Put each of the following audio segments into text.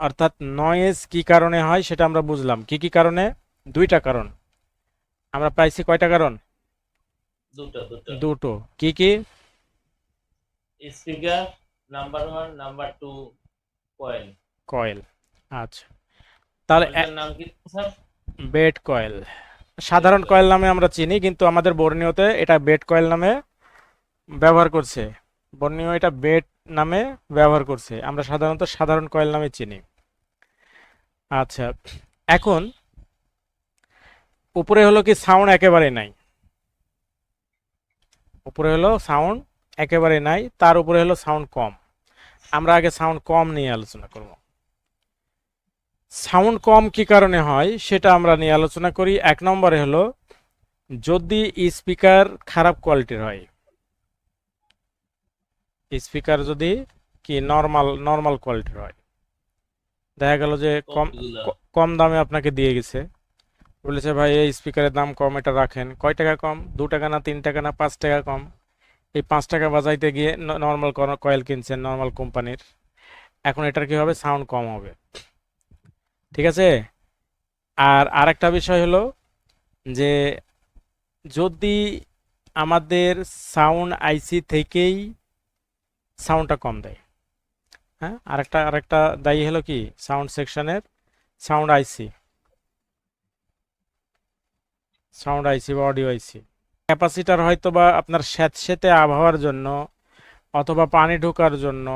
অর্থাৎ নয়েজ কি কারণে হয় সেটা আমরা বুঝলাম। কি কি কারণে? দুইটা কারণ। আমরা পাইছি কয়টা কারণ? দুটো কি কি? Speaker number one number two coil coil আচ্ছা। তাহলে নাম কি স্যার? বেড কয়েল সাধারণ কয়েল নামে আমরা চিনি কিন্তু আমাদের বর্ণীয়তে এটা বেড কয়েল নামে ব্যবহার করছে। বর্ণীয় এটা বেড নামে ব্যবহার করছে। আমরা সাধারণত সাধারণ কয়েল নামে চিনি। আচ্ছা এখন উপরে হলো কি সাউন্ড একেবারে নাই। উপরে হলো সাউন্ড একেবারে নাই, তার উপরে হলো সাউন্ড কম। আমরা আগে সাউন্ড কম নিয়ে আলোচনা করব। সাউন্ড কম কি কারণে হয়, সেটা আমরা নিয়ে আলোচনা করি। এক নম্বরে হলো, যদি স্পিকার খারাপ কোয়ালিটির হয় স্পিকার যদি কি নর্মাল নর্মাল কোয়ালিটির হয় দেখা গেল যে কম কম দামে। আপনাকে দিয়ে গেছে। বলেছে ভাই এই স্পিকারের দাম কম এটা রাখেন। কয় টাকা কম? দু টাকা না তিন টাকা না পাঁচ টাকা কম? এই পাঁচ টাকা বাজাইতে গিয়ে নর্মাল কয়েল কিনছেন নর্মাল কোম্পানির। এখন এটার কি হবে? সাউন্ড কম হবে। ঠিক আছে? আর আরেকটা বিষয় হলো যে যদি আমাদের সাউন্ড আইসি থেকেই সাউন্ডটা কম দেয় হ্যাঁ? আরেকটা আরেকটা দায়ী হলো কি? সাউন্ড সেকশনের সাউন্ড আইসি সাউন্ড আইসি বা অডিও আইসি ক্যাপাসিটার হয়তো বা আপনার স্যাঁতস্যাঁতে আবহাওয়ার জন্য, অথবা পানি ঢোকার জন্য,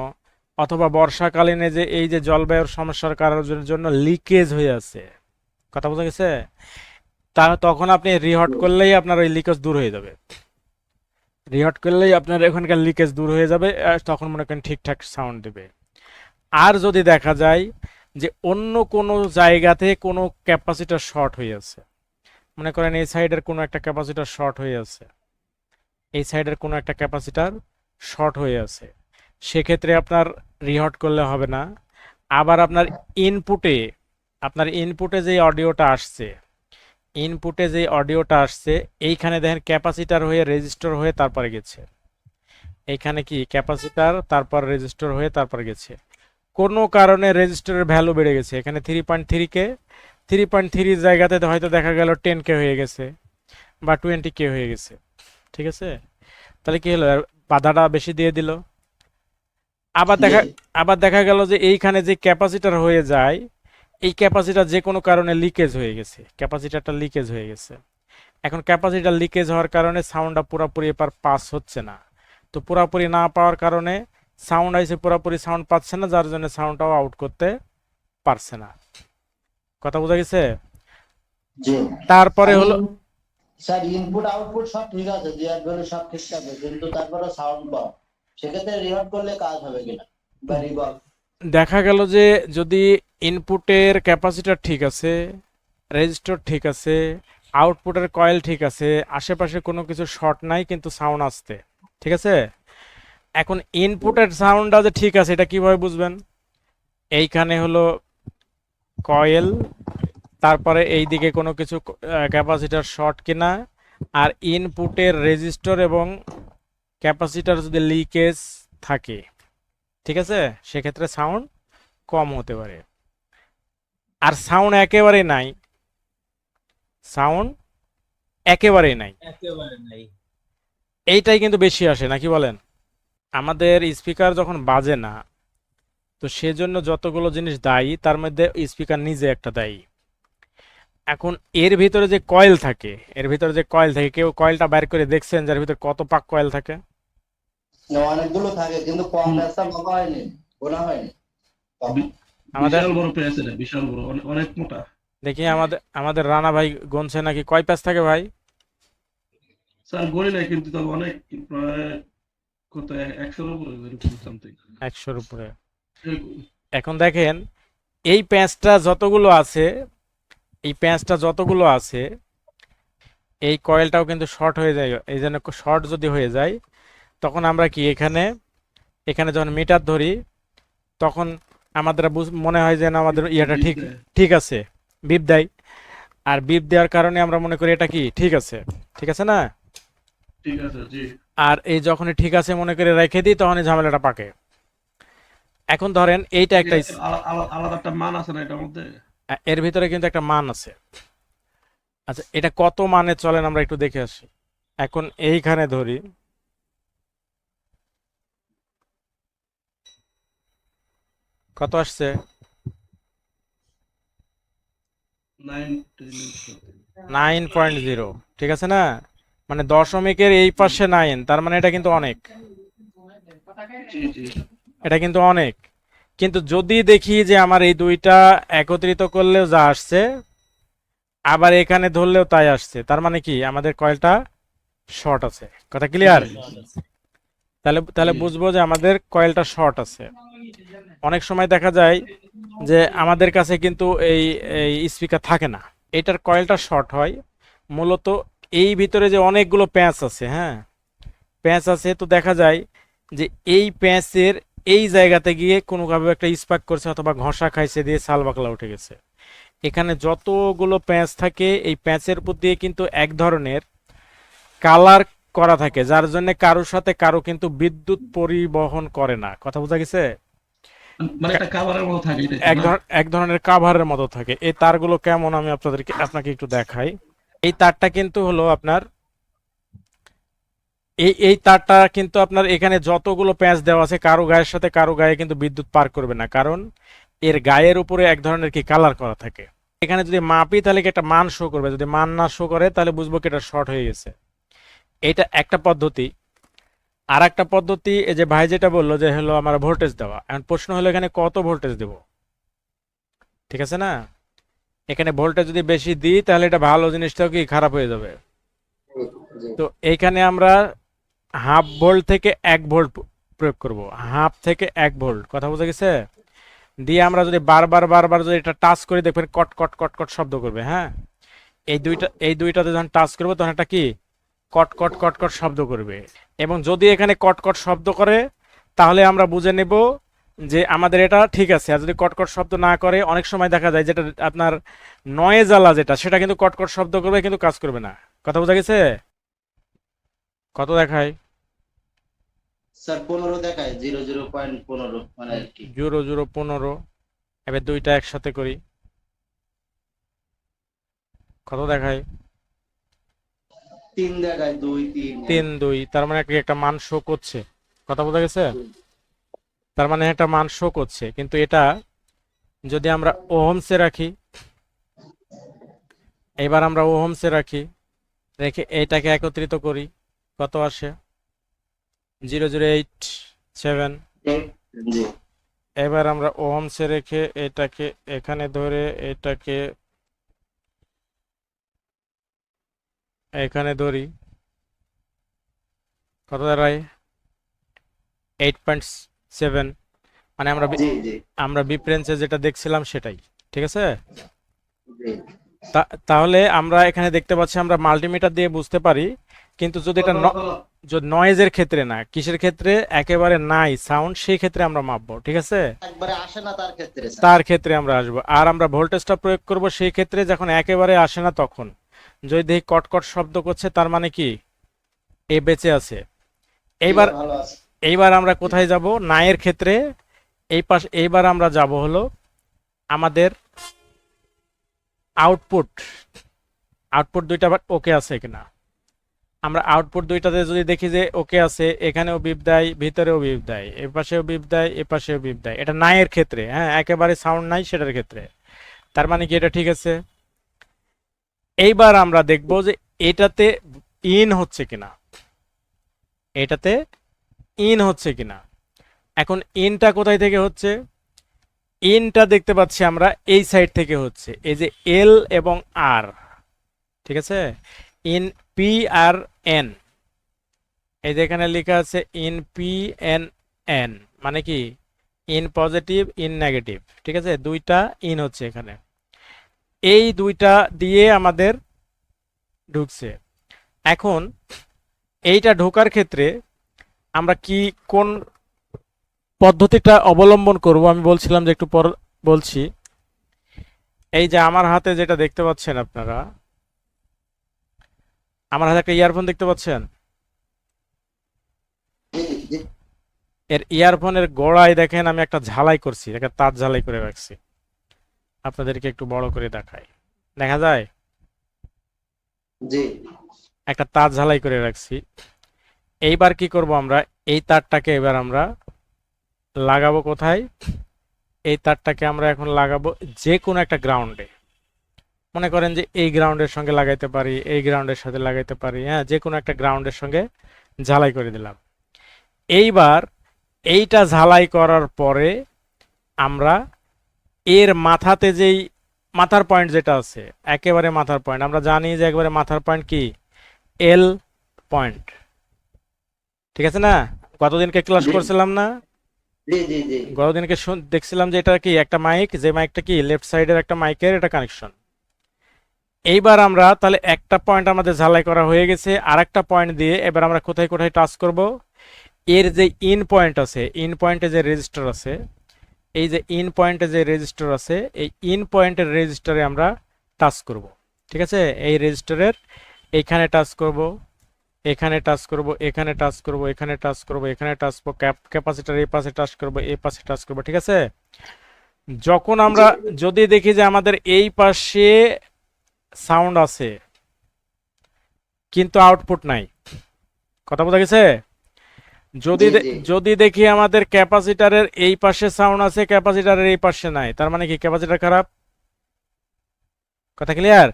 অথবা বর্ষাকালীনে যে এই যে জলবায়ুর সমস্যার কারণের জন্য লিকেজ হয়ে আছে। কথা বোঝা গেছে? তা তখন আপনি রিহট করলেই আপনার ওই লিকেজ দূর হয়ে যাবে। রিহট করলেই আপনার এখানকার লিকেজ দূর হয়ে যাবে তখন মনে করেন ঠিকঠাক সাউন্ড দেবে। আর যদি দেখা যায় যে অন্য কোনো জায়গাতে কোনো ক্যাপাসিটার শর্ট হয়ে আছে, মনে করেন এই সাইডের কোনো একটা ক্যাপাসিটার শর্ট হয়ে আছে, এই সাইডের কোনো একটা ক্যাপাসিটার শর্ট হয়ে আছে, সেক্ষেত্রে আপনার রিহট করলে হবে না। আবার আপনার ইনপুটে আপনার ইনপুটে যে অডিওটা আসছে ইনপুটে যে অডিওটা আসছে, এইখানে দেখেন ক্যাপাসিটার হয়ে রেজিস্টার হয়ে তারপরে গেছে। এইখানে কি? ক্যাপাসিটার, তারপর রেজিস্টার হয়ে তারপর গেছে। কোনো কারণে রেজিস্টারের ভ্যালু বেড়ে গেছে। এখানে থ্রি পয়েন্ট থ্রি কে থ্রি পয়েন্ট থ্রি জায়গাতে হয়তো দেখা গেল টেন কে হয়ে গেছে বা টোয়েন্টি কে হয়ে গেছে। ঠিক আছে? তাহলে কি হলো? বাধাটা বেশি দিয়ে দিল। আবার দেখা আবার দেখা গেল যে এইখানে যে ক্যাপাসিটার হয়ে যায় এই ক্যাপাসিটার যে কোনো কারণে লিকেজ হয়ে গেছে। ক্যাপাসিটারটা লিকেজ হয়ে গেছে। এখন ক্যাপাসিটার লিকেজ হওয়ার কারণে সাউন্ডটা পুরোপুরি এবার পাস হচ্ছে না। তো পুরোপুরি না পাওয়ার কারণে সাউন্ড আইসে পুরোপুরি সাউন্ড পাচ্ছে না যার জন্য সাউন্ডটাও আউট করতে পারছে না। কথা বোঝা গেছে? তারপরে হলো স্যার ইনপুট আউটপুট সব ঠিক আছে সব ঠিক আছে কিন্তু তারপরে সাউন্ড সেক্ষেত্রে করলে কাজ হবে কিনা? বা দেখা গেল যে যদি ইনপুটের ক্যাপাসিটার ঠিক আছে রেজিস্টার ঠিক আছে আউটপুটের কয়েল ঠিক আছে আশেপাশে কোনো কিছু শর্ট নাই কিন্তু সাউন্ড আসতে ঠিক আছে? এখন ইনপুটের সাউন্ডটা যে ঠিক আছে এটা কীভাবে বুঝবেন? এইখানে হলো কয়েল তারপরে এই দিকে কোনো কিছু ক্যাপাসিটার শর্ট কিনা আর ইনপুটের রেজিস্টার এবং ক্যাপাসিটার যদি লিকেজ থাকে ঠিক আছে? সেক্ষেত্রে সাউন্ড কম হতে পারে। আর সাউন্ড একেবারে নাই। সাউন্ড একেবারেই নাই। একেবারে নাই। এইটাই কিন্তু বেশি আসে নাকি বলেন? আমাদের স্পিকার যখন বাজে না তো সেজন্য যতগুলো জিনিস দায়ী তার মধ্যে স্পিকার নিজে একটা দায়ী। এখন এর ভিতরে যে কয়েল থাকে এর ভিতরে যে কয়েল থাকে কেউ কয়েলটা বাইর করে দেখছেন যার ভিতরে কত পাক কয়েল থাকে? অনেকগুলো থাকে কিন্তু কম ব্যবসা ভাবা হয়নি গোনা হয়নি। আমাদের বিশাল বড় পেঁয়াজ এটা বিশাল বড় অনেক মোটা। দেখি আমাদের আমাদের রানা ভাই গনছে নাকি কয় প্যাচ থাকে ভাই? স্যার গড়ি নাই কিন্তু তবে অনেক প্রায় কত একশোর উপরে সামথিং একশোর উপরে। এখন দেখেন এই প্যাঁচটা যতগুলো আছে এই প্যাঁচটা যতগুলো আছে এই কয়েলটাও কিন্তু শর্ট হয়ে যায়। এই জন্য শর্ট যদি হয়ে যায় তখন আমরা কি এখানে এখানে যখন মিটার ধরি তখন আমাদের মনে হয় যে আমাদের ইয়েটা ঠিক ঠিক আছে বিপ দেয়। আর বিপ দেওয়ার কারণে আমরা মনে করি এটা কি ঠিক আছে ঠিক আছে না? ঠিক আছে জি। আর এই যখনই ঠিক আছে মনে করে রেখে দিই তখনই ঝামেলাটা পাকে। এখন ধরেন এইটা একটা আলাদা একটা মান আছে না এটার মধ্যে? এর ভিতরে কিন্তু একটা মান আছে। আচ্ছা এটা কত মানে চলেন আমরা একটু দেখে আসি। এখন এইখানে ধরি। কত আসছে? নাইন পয়েন্ট জিরো ঠিক আছে না? মানে দশমিকের এই পাশে নাইন তার মানে এটা কিন্তু অনেক। এটা কিন্তু অনেক। কিন্তু যদি দেখি যে আমার এই দুইটা একত্রিত করলেও যা আসছে আবার এখানে ধরলেও তাই আসছে তার মানে কি? আমাদের কয়েলটা শর্ট আছে। কথা ক্লিয়ার তাহলে তাহলে বুঝব যে আমাদের কয়েলটা শর্ট আছে। অনেক সময় দেখা যায় যে আমাদের কাছে কিন্তু এই স্পিকার থাকে না। এটার কয়েলটা শর্ট হয়। মূলত এই ভিতরে যে অনেকগুলো প্যাঁচ আছে হ্যাঁ? প্যাঁচ আছে তো দেখা যায় যে এই প্যাঁচের এই জায়গাতে গিয়ে কোনোভাবে একটা স্পার্ক করছে অথবা ঘষা খাইছে দিয়ে সাল বাকলা উঠে গেছে। এখানে যতগুলো প্যাঁচ থাকে এই প্যাঁচের উপর দিয়ে কিন্তু এক ধরনের কালার করা থাকে যার জন্য কারোর সাথে কারও কিন্তু বিদ্যুৎ পরিবহন করে না। কথা বোঝা গেছে? মানে? এক ধরনের কাভারের মতো থাকে। এই তারগুলো কেমন আমি আপনাদেরকে আপনাকে একটু দেখাই। এই তারটা কিন্তু হলো আপনার, এই এই তারটা কিন্তু আপনার এখানে যতগুলো প্যাঁচ দেওয়া আছে, কারও গায়ের সাথে কারও গায়ে কিন্তু বিদ্যুৎ পার করবে না। কারণ এর গায়ের উপরে এক ধরনের কি কালার করা থাকে। এখানে যদি মাপি, তাহলে কি একটা মান শো করবে? যদি মান না শো করে, তাহলে বুঝব কি এটা শর্ট হয়ে গেছে। এটা একটা পদ্ধতি। আর একটা পদ্ধতি, এই যে ভাই যেটা বলল যে হলো আমার ভোল্টেজ দেওয়া। এখন প্রশ্ন হলো এখানে কত ভোল্টেজ দেব? ঠিক আছে না? এখানে ভোল্টেজ যদি বেশি দিই তাহলে এটা ভালো জিনিসটাও কি খারাপ হয়ে যাবে? তো এইখানে আমরা হাফ ভোল্ট থেকে এক ভোল্ট প্রয়োগ করব। হাফ থেকে এক ভোল্ট। কথা বোঝা গেছে? দিয়ে আমরা যদি বারবার বারবার যদি এটা টাচ করি দেখবেন কট কট কট কট শব্দ করবে হ্যাঁ? এই দুইটা এই দুইটাতে যখন টাচ করব তখন এটা কি? কট কট কট কট শব্দ করবে। এবং যদি এখানে কট কট শব্দ করে তাহলে আমরা বুঝে নেব যে আমাদের এটা ঠিক আছে আর যদি কটকট শব্দ না করে অনেক সময় দেখা যায় যেটা আপনার নয়েজ আলা যেটা সেটা কিন্তু কটকট শব্দ করবে কিন্তু কাজ করবে না। কথা বোঝা গেছে? কত দেখায়? স্যার পনেরো দেখায় জিরো জিরো পয়েন্ট পনেরো মানে আর কি। জিরো জিরো পনেরো এবার দুইটা একসাথে করি। কত দেখায়? তিন দেখায় দুই তিন তিন দুই তার মানে একটা মান শো করছে? কথা বোঝা গেছে? তার মানে একটা মান শো করছে। কিন্তু এটা যদি আমরা ওহমসে রাখি, এবার আমরা ওহমসে রাখি, রেখে এইটাকে একত্রিত করি, কত আসে? Zero zero, eight, seven. এবার আমরা ওহমসে রেখে এটাকে এখানে ধরে এটাকে এখানে ধরি। কত দাঁড়ায়? এইট পয়েন্ট সেভেন মানে আমরা আমরা বিপ্রেন্সে যেটা দেখছিলাম সেটাই ঠিক আছে? তাহলে আমরা এখানে দেখতে পাচ্ছি আমরা মাল্টিমিটার দিয়ে বুঝতে পারি কিন্তু যদি এটা নয়েজের ক্ষেত্রে না কিসের ক্ষেত্রে? একেবারে নাই সাউন্ড সেই ক্ষেত্রে আমরা মাপবো ঠিক আছে? একবারে আসে না তার ক্ষেত্রে তার ক্ষেত্রে আমরা আসব আর আমরা ভোল্টেজটা প্রয়োগ করব সেই ক্ষেত্রে যখন একেবারে আসে না তখন। যদি দেখি কটকট শব্দ করছে তার মানে কি? এ বেঁচে আছে। এইবার এইবার আমরা কোথায় যাব? নায়ের ক্ষেত্রে। এই পাশ, এইবার আমরা যাব হলো আমাদের আউটপুট আউটপুট দুইটা ওকে আছে কিনা? আমরা আউটপুট দুইটাতে যদি দেখি যে ওকে আছে, এখানেও বিপ দেয়, ভিতরেও বিপ দেয়, এ পাশেও বিপ দেয়, এ পাশেও বিপ দেয়। এটা নায়ের ক্ষেত্রে হ্যাঁ একেবারে সাউন্ড নাই সেটার ক্ষেত্রে। তার মানে কি এটা ঠিক আছে? এইবার আমরা দেখব যে এটাতে ইন হচ্ছে কিনা। এটাতে ইন হচ্ছে কিনা? এখন ইনটা কোথায় থেকে হচ্ছে? ইনটা দেখতে পাচ্ছি আমরা এই সাইড থেকে হচ্ছে। এই যে এল এবং আর ঠিক আছে? ইন পি আর এন এই যে এখানে লেখা আছে ইন পি এন এন মানে কি? ইন পজিটিভ ইন নেগেটিভ ঠিক আছে? দুইটা ইন হচ্ছে এখানে। এই দুইটা দিয়ে আমাদের ঢুকছে। এখন এইটা ঢোকার ক্ষেত্রে আমরা কি কোন পদ্ধতিটা অবলম্বন করব? আমি বলছিলাম যে একটু পর বলছি। এই যে আমার হাতে যেটা দেখতে পাচ্ছেন আপনারা আমার হাতে একটা ইয়ারফোন দেখতে পাচ্ছেন? এর ইয়ারফোনের গোড়ায় দেখেন আমি একটা ঝালাই করছি একটা তার ঝালাই করে রাখছি। আপনাদেরকে একটু বড় করে দেখাই। দেখা যায়? জি। একটা তার ঝালাই করে রাখছি। এইবার কি করব আমরা? এই তারটাকে এবার আমরা লাগাবো কোথায়? এই তারটাকে আমরা এখন লাগাবো যে কোনো একটা গ্রাউন্ডে মনে করেন যে এই গ্রাউন্ডের সঙ্গে লাগাইতে পারি, এই গ্রাউন্ডের সাথে লাগাইতে পারি হ্যাঁ যে কোনো একটা গ্রাউন্ডের সঙ্গে ঝালাই করে দিলাম। এইবার এইটা ঝালাই করার পরে আমরা এর মাথাতে যেই মাথার পয়েন্ট যেটা আছে, একেবারে মাথার পয়েন্ট আমরা জানি যে একবারে মাথার পয়েন্ট কি? এল পয়েন্ট ঠিক আছে না? গতদিনকে ক্লাস করছিলাম না? গতদিনকে দেখছিলাম যে এটা কি একটা মাইক যে মাইকটা কি লেফট সাইডের একটা মাইকের এটা কানেকশন এইবার আমরা তাহলে একটা পয়েন্ট আমাদের ঝালাই করা হয়ে গেছে আর একটা পয়েন্ট দিয়ে এবার আমরা কোথায় কোথায় টাচ করব? এর যে ইন পয়েন্ট আছে ইন পয়েন্টে যে রেজিস্টার আছে এই যে ইন পয়েন্টে যে রেজিস্টার আছে এই ইন পয়েন্টের রেজিস্টারে আমরা টাচ করব। ঠিক আছে? এই রেজিস্টারের এইখানে টাচ করব। এখানে টাচ করব এখানে টাচ করব এখানে টাচ করব এখানে টাচ করব ক্যাপাসিটার এই পাশে টাচ করব এই পাশে টাচ করব ঠিক আছে? যখন আমরা যদি দেখি যে আমাদের এই পাশে সাউন্ড আছে কিন্তু আউটপুট নাই কথা বোঝা গেছে? যদি। যদি দেখি আমাদের ক্যাপাসিটারের এই পাশে সাউন্ড আছে ক্যাপাসিটারের এই পাশে নাই তার মানে কি ক্যাপাসিটার খারাপ? কথা ক্লিয়ার?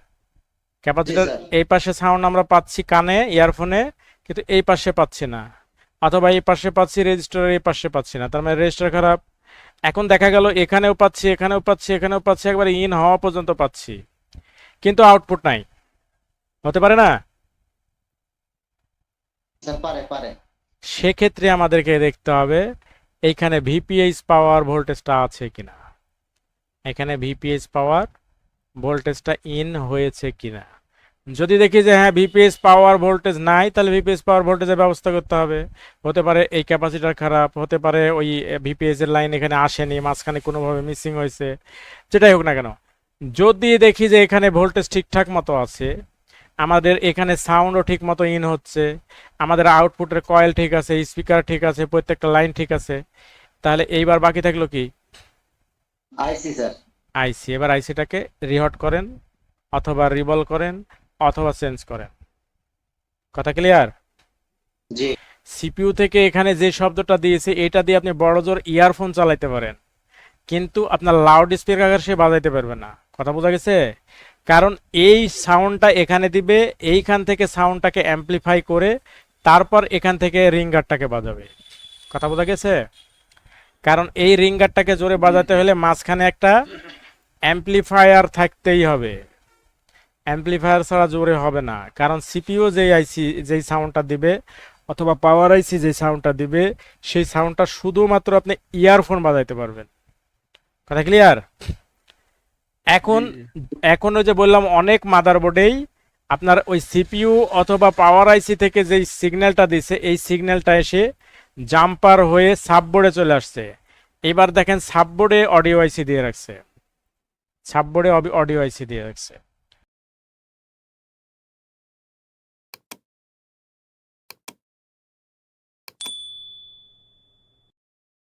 ক্যাপাসিটার এই পাশে সাউন্ড আমরা পাচ্ছি কানে ইয়ারফোনে কিন্তু এই পাশে পাচ্ছি না। অথবা এই পাশে পাচ্ছি রেজিস্টারের এই পাশে পাচ্ছি না। তার মানে রেজিস্টার খারাপ। এখন দেখা গেল এখানেও পাচ্ছি এখানেও পাচ্ছি এখানেও পাচ্ছি একবারে ইন হওয়া পর্যন্ত পাচ্ছি। কিন্তু আউটপুট নাই। হতে পারে না? সেক্ষেত্রে আমাদেরকে দেখতে হবে এইখানে ভিপিএইচ পাওয়ার ভোল্টেজটা আছে কিনা। এখানে ভিপিএইচ পাওয়ার ভোল্টেজটা ইন হয়েছে কিনা। যদি দেখি যে হ্যাঁ ভিপিএস পাওয়ার ভোল্টেজ নাই, তাহলে ভিপিএস পাওয়ার ভোল্টেজের ব্যবস্থা করতে হবে। হতে পারে এই ক্যাপাসিটার খারাপ, হতে পারে ওই ভিপিএস এর লাইন এখানে আসেনি, মাঝখানে কোনোভাবে মিসিং হয়েছে, যেটাই হোক না কেন। যদি দেখি যে এখানে ভোল্টেজ ঠিকঠাক মতো আছে, আমাদের এখানে সাউন্ডও ঠিক মতো ইন হচ্ছে, আমাদের আউটপুটের কয়েল ঠিক আছে স্পিকার ঠিক আছে, প্রত্যেকটা লাইন ঠিক আছে, তাহলে এইবার বাকি থাকল কি? আইসি স্যার আইসি এবার আইসিটাকে রিহট করেন অথবা রিবল করেন অথবা চেঞ্জ করেন। কথা ক্লিয়ার জি। সিপিইউ থেকে এখানে যে শব্দটা দিয়েছে এটা দিয়ে আপনি বড় জোর ইয়ারফোন চালাইতে পারেন। কিন্তু আপনার লাউড স্পিকার সে বাজাইতে পারবে না। কথা বোঝা গেছে? কারণ এই সাউন্ডটা এখানে দিবে এইখান থেকে সাউন্ডটাকে অ্যাম্পলিফাই করে তারপর এখান থেকে রিঙ্গারটাকে বাজাবে। কথা বোঝা গেছে? কারণ এই রিঙ্গারটাকে জোরে বাজাতে হলে মাঝখানে একটা অ্যাম্পলিফায়ার থাকতেই হবে। অ্যাম্পলিফায়ার ছাড়া জোরে হবে না, কারণ সিপিইউ যেই আইসি যেই সাউন্ডটা দিবে, অথবা পাওয়ার আইসি যে সাউন্ডটা দিবে, সেই সাউন্ডটা শুধুমাত্র আপনি ইয়ারফোন বাজাইতে পারবেন। কথা ক্লিয়ার এখন এখন যে বললাম, অনেক মাদারবোর্ডেই আপনার ওই সিপিইউ অথবা পাওয়ার আইসি থেকে যেই সিগন্যালটা দিছে, এই সিগন্যালটা এসে জাম্পার হয়ে সাববোর্ডে চলে আসছে। এবার দেখেন সাববোর্ডে অডিও আইসি দিয়ে রাখছে। সাববোর্ডে অডিও আইসি দিয়ে রাখছে